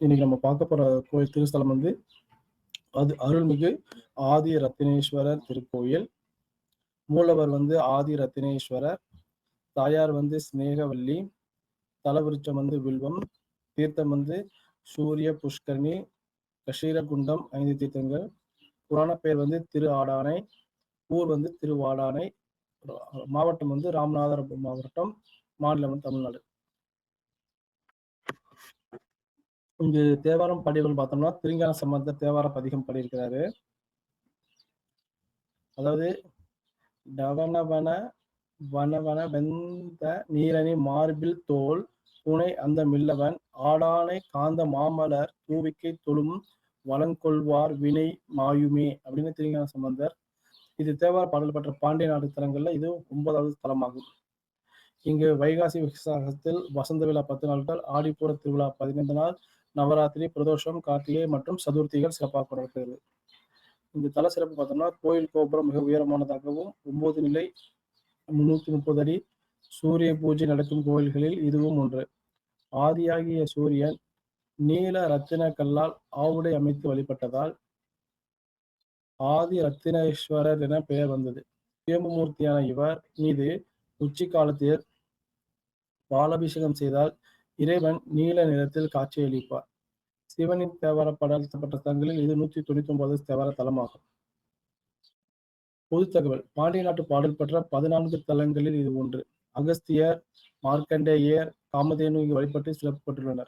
இன்னைக்கு நம்ம பார்க்க போற கோயில் திருஸ்தலம் வந்து அது அருள்மிகு ஆதி ரத்தினேஸ்வரர் திருக்கோயில். மூலவர் வந்து ஆதி ரத்தினேஸ்வரர். தாயார் வந்து சிநேகவல்லி. தலவிருச்சம் வந்து வில்வம். தீர்த்தம் வந்து சூரிய புஷ்கரணி. கஷீரகுண்டம் ஐந்து தீர்த்தங்கள். புராண பெயர் வந்து திரு ஆடானை. ஊர் வந்து திருவாடானை. மாவட்டம் வந்து ராமநாதபுரம் மாவட்டம் மாநிலம் வந்து தமிழ்நாடு. இங்கு தேவாரம் பாடியவர்கள் பார்த்தோம்னா திருஞான சம்பந்தர் தேவார பதிகம் பாடியிருக்கிறாரு. அதாவது டவனவன வனவன வெந்த நீரணி மார்பில் தோல் புனை அந்த மில்லவன் ஆடானை காந்த மாமலர் தூவிக்கை தொழும் வளங்கொள்வார் வினை மாயுமே அப்படின்னு திருஞான சம்பந்தர். இது தேவார பாடல் பெற்ற பாண்டிய நாடு தலங்கள்ல இது ஒன்பதாவது தலமாகும். இங்கு வைகாசி விசாகத்தில் வசந்த விழா பத்து நாட்கள் ஆடிப்பூர திருவிழா பதினைந்து நாள் நவராத்திரி பிரதோஷம் கார்த்திகை மற்றும் சதுர்த்திகள் சிறப்பாக கொண்டாடுகிறது இந்த தல சிறப்பு பார்த்தோம்னா கோயில் கோபுரம் மிக உயரமானதாகவும் ஒன்பது நிலை முன்னூத்தி முப்பது அடி சூரிய பூஜை நடக்கும் கோயில்களில் இதுவும் ஒன்று. ஆதியாகிய சூரியன் நீல ரத்தின கல்லால் ஆவுடை அமைத்து வழிபட்டதால் ஆதி ரத்தினேஸ்வரர் என பெயர் வந்தது. சுயம்புமூர்த்தியான இவர் மீது உச்சி காலத்தில் பாலாபிஷேகம் செய்தால் இறைவன் நீல நிறத்தில் காட்சியளிப்பார். சிவனின் தேவார படத்தப்பட்ட தங்களில் இது நூற்றி தொண்ணூத்தி ஒன்பது தேவார தலமாகும். பொது தகவல் பாண்டிய நாட்டு பாடல் பெற்ற பதினான்கு தலங்களில் இது ஒன்று. அகஸ்தியர் மார்க்கண்டேயர் காமதேனு இங்கு வழிபட்டு சிறப்பு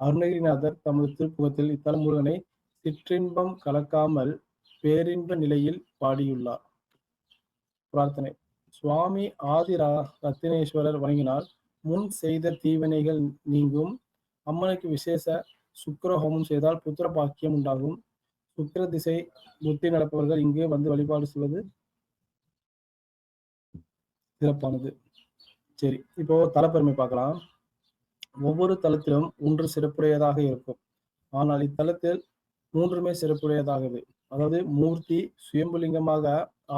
அருணகிரிநாதர் தமது திருப்புகத்தில் இத்தலமுருகனை சிற்றின்பம் கலக்காமல் பேரின்ப நிலையில் பாடியுள்ளார். பிரார்த்தனை சுவாமி ஆதி ரத்தினேஸ்வரர் வணங்கினால் முன் செய்த தீவினைகள் நீங்கும். அம்மனுக்கு விசேஷ சுக்கர ஹோமம் செய்தால் புத்திர பாக்கியம் உண்டாகும். சுக்கர திசை புத்தி நடப்பவர்கள் இங்கு வந்து வழிபாடு செய்வது சிறப்பானது. சரி இப்போ தலப்பெருமை பார்க்கலாம். ஒவ்வொரு தலத்திலும் ஒன்று சிறப்புடையதாக இருக்கும். ஆனால் இத்தலத்தில் மூன்றுமே சிறப்புடையதாகுது அதாவது மூர்த்தி சுயம்புலிங்கமாக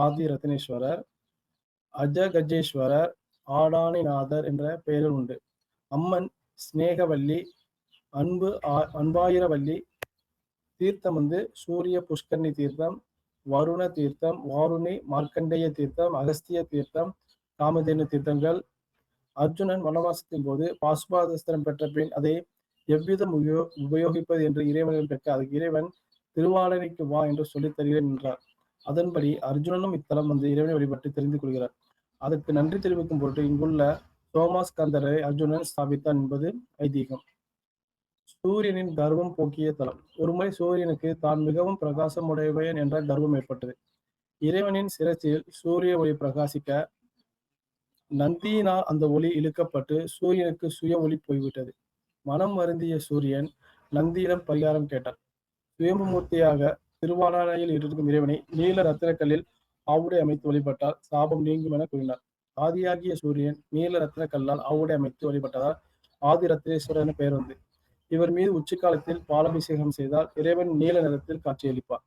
ஆதி ரத்னேஸ்வரர் அஜகஜேஸ்வரர் ஆடானிநாதர் என்ற பெயரில் உண்டு. அம்மன் சிநேகவல்லி அன்பு அன்பாயிரவல்லி தீர்த்தம் வந்து சூரிய புஷ்கரணி தீர்த்தம் வருண தீர்த்தம் வாருணி மார்க்கண்டேய தீர்த்தம் அகஸ்திய தீர்த்தம் காமதேனு தீர்த்தங்கள். அர்ஜுனன் வனவாசத்தின் போது பாசுபாதஸ்திரம் பெற்ற பின் அதை எவ்விதம் உபயோ உபயோகிப்பது என்று இறைவனிடம் பெற்ற அதுக்கு இறைவன் திருவாளனைக்கு வா என்று சொல்லித் தருகிறேன் என்றார். அதன்படி அர்ஜுனனும் இத்தலம் வந்து இறைவனை வழிபட்டு தெரிந்து கொள்கிறார். அதற்கு நன்றி தெரிவிக்கும் பொருட்டு இங்குள்ள தோமாஸ் கந்தரை அர்ஜுனன் ஸ்தாபித்தான் என்பது ஐதீகம். சூரியனின் கர்வம் போக்கிய தலம். ஒருமுறை சூரியனுக்கு தான் மிகவும் பிரகாசம் உடையவன் என்ற கர்வம் ஏற்பட்டது. இறைவனின் சிரச்சில் சூரிய ஒளி பிரகாசிக்க நந்தியினால் அந்த ஒளி இழுக்கப்பட்டு சூரியனுக்கு சுய ஒளி போய்விட்டது. மனம் வருந்திய சூரியன் நந்தியிடம் பரிகாரம் கேட்டார் சுயம்புமூர்த்தியாக திருவாலானையில் இருக்கும் இறைவனை நீல ரத்தினக்கல்லில் ஆவுடை அமைத்து வழிபட்டால் சாபம் நீங்கும் என கூறினார். ஆதியாகிய சூரியன் நீல ரத்ன கல்லால் ஆவுடை அமைத்து வழிபட்டதால் ஆதி ரத்னேஸ்வரர் என பெயர் வந்து. இவர் மீது உச்சிக்காலத்தில் பாலாபிஷேகம் செய்தால் இறைவன் நீல நிறத்தில் காட்சியளிப்பார்.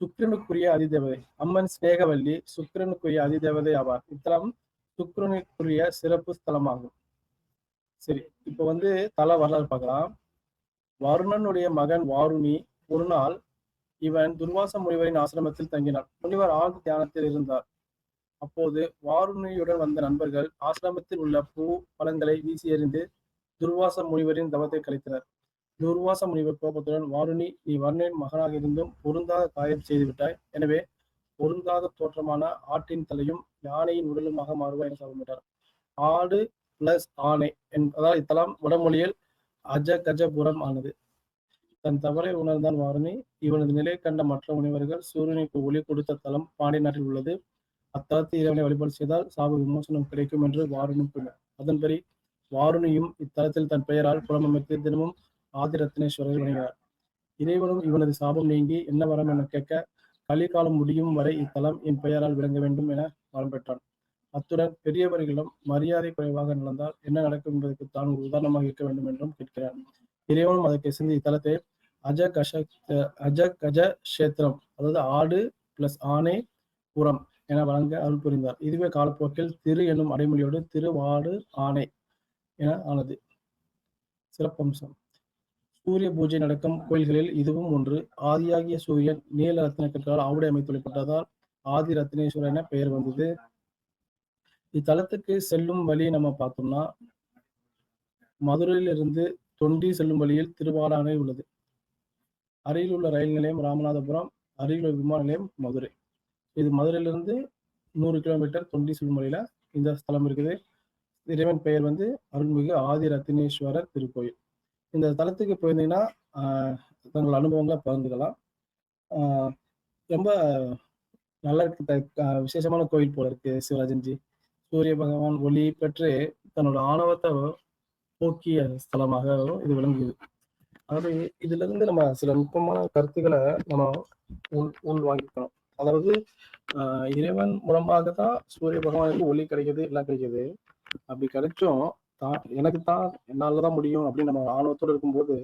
சுக்கிரனுக்குரிய அதிதேவதை அம்மன் ஸ்நேகவல்லி சுக்கிரனுக்குரிய அதிதேவதை ஆவார். இத்தலம் சுக்கிரனுக்குரிய சிறப்பு ஸ்தலமாகும். சரி இப்ப வந்து தல வரலாறு பார்க்கலாம். வருணனுடைய மகன் வாருணி ஒரு நாள் இவன் துர்வாச முனிவரின் ஆசிரமத்தில் தங்கினான். முனிவர் ஆழ்ந்த தியானத்தில் இருந்தார். அப்போது வாருணியுடன் வந்த நண்பர்கள் ஆசிரமத்தில் உள்ள பூ பழங்களை வீசி எறிந்து துர்வாச முனிவரின் தவத்தை கழித்தனர் துர்வாச முனிவர் கோபத்துடன் வாருணி நீ வர்ணனின் மகனாக இருந்தும் பொருந்தாத காயம் செய்துவிட்டாய் எனவே பொருந்தாத தோற்றமான ஆட்டின் தலையும் யானையின் உடலுமாக மாறுவாய் என சாபமிட்டார் ஆடு பிளஸ் ஆணை என்பதால் இத்தலம் வடமொழியில் அஜ கஜபுரம் ஆனது. தன் தவறை உணர்ந்தான் வாருணி இவனது நிலை கண்ட மற்ற முனிவர்கள் சூரியனுக்கு ஒளி கொடுத்த தலம் பாண்டிய நாட்டில் உள்ளது. அத்தலத்தை இறைவனை வழிபாடு செய்தால் சாப விமோசனம் கிடைக்கும் என்று வாருணும் கூறினார் அதன்படி வாருணியும் இத்தலத்தில் தன் பெயரால் புலமமைத்து தினமும் ஆதி ரத்னேஸ்வரர் வணங்கினார். இறைவனும் இவனது சாபம் நீங்கி என்ன வரம் என கேட்க கலிகாலம் முடியும் வரை இத்தலம் என் பெயரால் விளங்க வேண்டும் என வரம் பெற்றான். அத்துடன் பெரியவர்களிடம் மரியாதை குறைவாக நடந்தால் என்ன நடக்கும் என்பதற்கு தான் ஒரு உதாரணமாக இருக்க வேண்டும் என்றும் கேட்கிறார் இறைவனும் அதற்கு சிந்தி இத்தலத்தை அஜ கஷ அஜ கஜ கஷேத்திரம் அதாவது ஆடு பிளஸ் ஆணை புறம் என வழங்க அருள் புரிந்தார். இதுவே காலப்போக்கில் திரு என்னும் அடைமொழியோடு திருவாடு ஆணை என ஆனது. சிறப்பம்சம். சூரிய பூஜை நடக்கும் கோயில்களில் இதுவும் ஒன்று. ஆதியாகிய சூரியன் நீல ரத்தின கற்களால் ஆவுடை அமைத்துள்ளப்பட்டதால் ஆதி ரத்னேஸ்வரர் என பெயர் வந்தது. இத்தலத்துக்கு செல்லும் வழி நம்ம பார்த்தோம்னா மதுரையிலிருந்து தொண்டி செல்லும் வழியில் திருவாடானை உள்ளது. அருகில் உள்ள ரயில் நிலையம் ராமநாதபுரம் அருகில் உள்ள விமான நிலையம் மதுரை. இது மதுரையிலிருந்து நூறு கிலோமீட்டர் தொண்டி செல்லும் இந்த ஸ்தலம் இருக்குது. இறைவன் பெயர் வந்து அருள்மிகு ஆதி ரத்தினேஸ்வரர் திருக்கோயில். இந்த தலத்துக்கு போயிருந்தீங்கன்னா தங்கள் அனுபவங்களை பகிர்ந்துக்கலாம். ரொம்ப நல்ல த- விசேஷமான கோயில் போல இருக்கு சிவராஜன்ஜி சூரிய பகவான் ஒளி பெற்று தன்னோட ஆணவத்தை போக்கிய ஸ்தலமாக இது விளங்குது. அதாவது இதுல இருந்து நம்ம சில நுட்பமான கருத்துக்களை நம்ம உள் உள் வாங்கிக்கணும். அதாவது ஆஹ் இறைவன் மூலமாக தான் சூரிய பகவானுக்கு ஒளி கிடைக்குது எல்லாம் கிடைக்குது. அப்படி கிடைச்சும் தான் எனக்கு தான் என்னாலதான் முடியும் அப்படின்னு நம்ம ஆணவத்தோடு இருக்கும்போது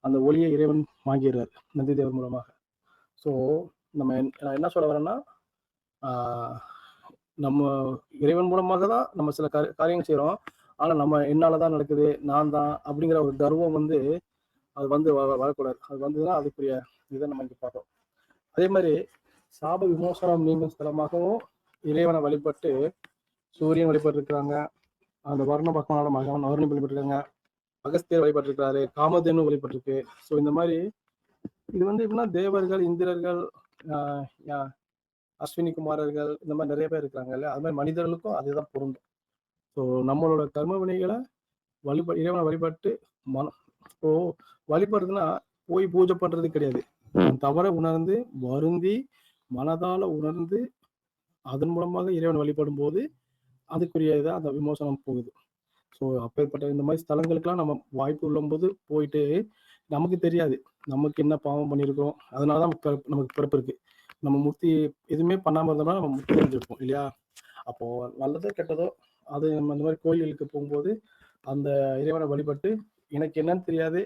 அந்த ஒளியை இறைவன் வாங்கிடுறாரு நந்தி தேவர் மூலமாக. ஸோ நம்ம என்ன- நான் என்ன சொல்ல வரேன்னா நம்ம இறைவன் மூலமாக தான் நம்ம சில காரி- காரியங்கள் செய்கிறோம் ஆனால் நம்ம என்னால தான் நடக்குது நான் தான் அப்படிங்கிற ஒரு கர்வம் வந்து அது வந்து வ- வரக்கூடாது. அது வந்ததுன்னா அதுக்குரிய இதை நம்ம இங்கே பார்த்தோம் அதே மாதிரி சாப விமோசனம் நீங்கும் ஸ்தலமாகவும் இறைவனை வழிபட்டு சூரியன் வழிபட்டு இருக்கிறாங்க அந்த வர்ண பகவானோட மகன் அவர்ணி வழிபட்டிருக்காங்க. அகஸ்தியர் வழிபட்டிருக்கிறாரு. காமதேனு வழிபட்டிருக்கு. ஸோ இந்த மாதிரி இது வந்து எப்படின்னா தேவர்கள் இந்திரர்கள் அஸ்வினி குமாரர்கள் இந்த மாதிரி நிறைய பேர் இருக்கிறாங்க இல்லையா? அது மாதிரி மனிதர்களுக்கும் அதுதான் பொருந்தும். ஸோ நம்மளோட கர்ம வினைகளை வழிப இறைவனை வழிபட்டு மன இப்போ வழிபடுறதுன்னா போய் பூஜை பண்றது கிடையாது. தவறை உணர்ந்து வருந்தி மனதால உணர்ந்து அதன் மூலமாக இறைவன் வழிபடும் போது அதுக்குரிய இதை அந்த விமோசனம் போகுது. ஸோ அப்பேற்பட்ட இந்த மாதிரி ஸ்தலங்களுக்கெல்லாம் நம்ம வாய்ப்பு உள்ளம்போது போயிட்டு நமக்கு தெரியாது. நமக்கு என்ன பாவம் பண்ணியிருக்கோம் அதனால தான் நமக்கு பிறப்பு- இருக்கு. நம்ம முக்தி எதுவுமே பண்ணாம இருந்தோம்னா நம்ம முக்தி அடைஞ்சிருப்போம் இல்லையா? அப்போ நல்லதோ கெட்டதோ அது நம்ம இந்த மாதிரி கோயில்களுக்கு போகும்போது அந்த இறைவனை வழிபட்டு எனக்கு என்னன்னு தெரியாது.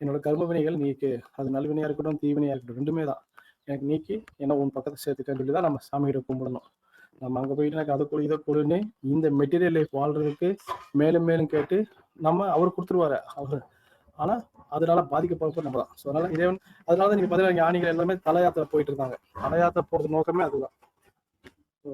என்னோட கர்ம வினைகள் நீக்கு. அது நல்வினையா இருக்கட்டும் தீவினையா இருக்கட்டும் ரெண்டுமே தான். எனக்கு நீக்கி என்ன உன் பக்கத்தை சேர்த்துக்கன்னு சொல்லி தான் நம்ம சாமிகிட்ட கும்பிடணும். நம்ம அங்க போயிட்டு எனக்கு அதை கொடு இதை கொடுன்னு இந்த மெட்டீரியல் லைஃப் வாழ்றதுக்கு மேலும் மேலும் கேட்டு நம்ம அவர் கொடுத்துருவாரு. அவர். ஆனா அதனால பாதிக்கப்படுறது நம்ம தான். ஸோ அதனால இறைவன் அதனால தான் நீங்க பார்த்தீங்கன்னா ஞானிகள் எல்லாமே தலையாத்திரை போயிட்டு இருந்தாங்க. தலையாத்திரை போறது நோக்கமே அதுதான். ஸோ